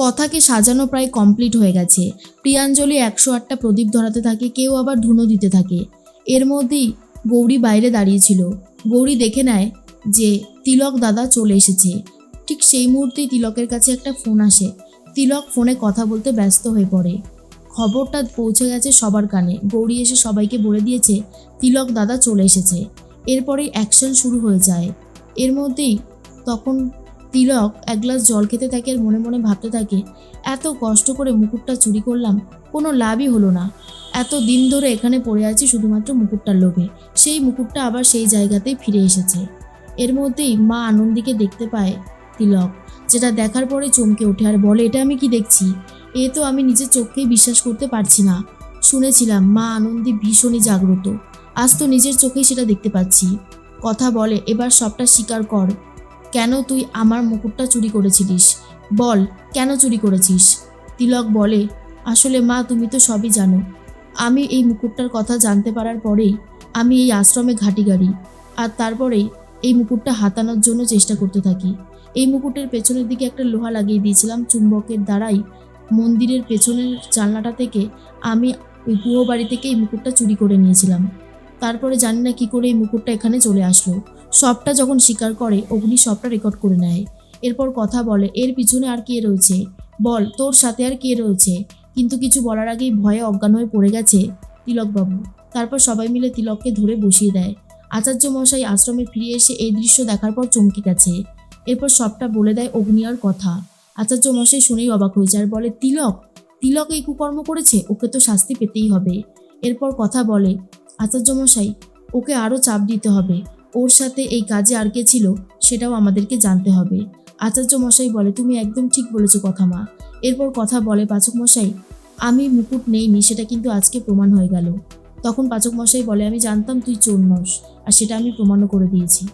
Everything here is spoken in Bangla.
কথাকে সাজানো প্রায় কমপ্লিট হয়ে গেছে। প্রিয়াঞ্জলি একশো আটটা প্রদীপ ধরাতে থাকে, কেউ আবার ধুনো দিতে থাকে। এর মধ্যেই গৌরী বাইরে দাঁড়িয়েছিল গৌরী দেখে নেয় যে তিলক দাদা চলে এসেছে। ঠিক সেই মুহূর্তেই তিলকের কাছে একটা ফোন আসে। তিলক ফোনে কথা বলতে ব্যস্ত হয়ে পড়ে। খবরটা পৌঁছে গেছে সবার কানে। গৌরী এসে সবাইকে বলে দিয়েছে, তিলক দাদা চলে এসেছে। এরপরেই অ্যাকশন শুরু হয়ে যায়। এর মধ্যেই তখন তিলক এক গ্লাস জল খেতে থাকে আর মনে মনে ভাবতে থাকে, এত কষ্ট করে মুকুটটা চুরি করলাম, কোনো লাভই হলো না। এত দিন ধরে এখানে পড়ে আছি শুধুমাত্র মুকুটটার লোভে। সেই মুকুটটা আবার সেই জায়গাতেই ফিরে এসেছে। এর মধ্যেই মা আনন্দীকে দেখতে পায় তিলক, যেটা দেখার পরে চমকে ওঠে। আর বলে, এটা আমি কি দেখছি? এ তো আমি নিজের চোখকেই বিশ্বাস করতে পারছি না। শুনেছিলাম, মা আনন্দী ভীষণই জাগ্রত। আজ তো নিজের চোখেই সেটা দেখতে পাচ্ছি। কথা বলে, এবার সবটা স্বীকার কর। কেন তুই আমার মুকুটটা চুরি করেছিলিস? বল, কেন চুরি করেছিস? তিলক বলে, আসলে মা, তুমি তো সবই জানো। আমি এই মুকুটটার কথা জানতে পারার পরেই আমি এই আশ্রমে ঘাটি গাড়ি আর তারপরেই এই মুকুটটা হাতানোর জন্য চেষ্টা করতে থাকি। এই মুকুটের পেছনের দিকে একটা লোহা লাগিয়ে দিয়েছিলাম চুম্বকের দ্বারাই। মন্দিরের পেছনের জানলাটা থেকে আমি ওই পুরো বাড়ি থেকে এই মুকুটটা চুরি করে নিয়েছিলাম। তারপরে জানি না কী করে এই মুকুটটা এখানে চলে আসলো। সবটা যখন স্বীকার করে, অগ্নি সবটা রেকর্ড করে নেয়। এরপর কথা বলে, এর পিছনে আর কে রয়েছে? বল, তোর সাথে আর কে রয়েছে? কিন্তু কিছু বলার আগেই ভয়ে অজ্ঞান হয়ে পড়ে গেছে তিলকবাবু। তারপর সবাই মিলে তিলককে ধরে বসিয়ে দেয়। আচার্য মশাই আশ্রমে ফিরে এসে এই দৃশ্য দেখার পর চমকে গেছে। এরপর সবটা বলে দেয় অগ্নিয়ার কথা। আচার্য মশাই শুনেই অবাক হয়ে যায় আর বলে, তিলক তিলক এই কুকর্ম করেছে? ওকে তো শাস্তি পেতেই হবে। এরপর কথা বলে আচার্য মশাই ওকে আরও চাপ দিতে হবে। ওর সাথে এই কাজে আর কে ছিল সেটাও আমাদেরকে জানতে হবে। আচার্য মশাই বলে, তুমি একদম ঠিক বলেছ কথা মা। এরপর কথা বলে পাচক মশাই, আমি মুকুট নেইনি, সেটা কিন্তু আজকে প্রমাণ হয়ে গেল। তখন পাচক মশাই বলে, আমি জানতাম তুই চোর নস, আর সেটা আমি প্রমাণও করে দিয়েছি।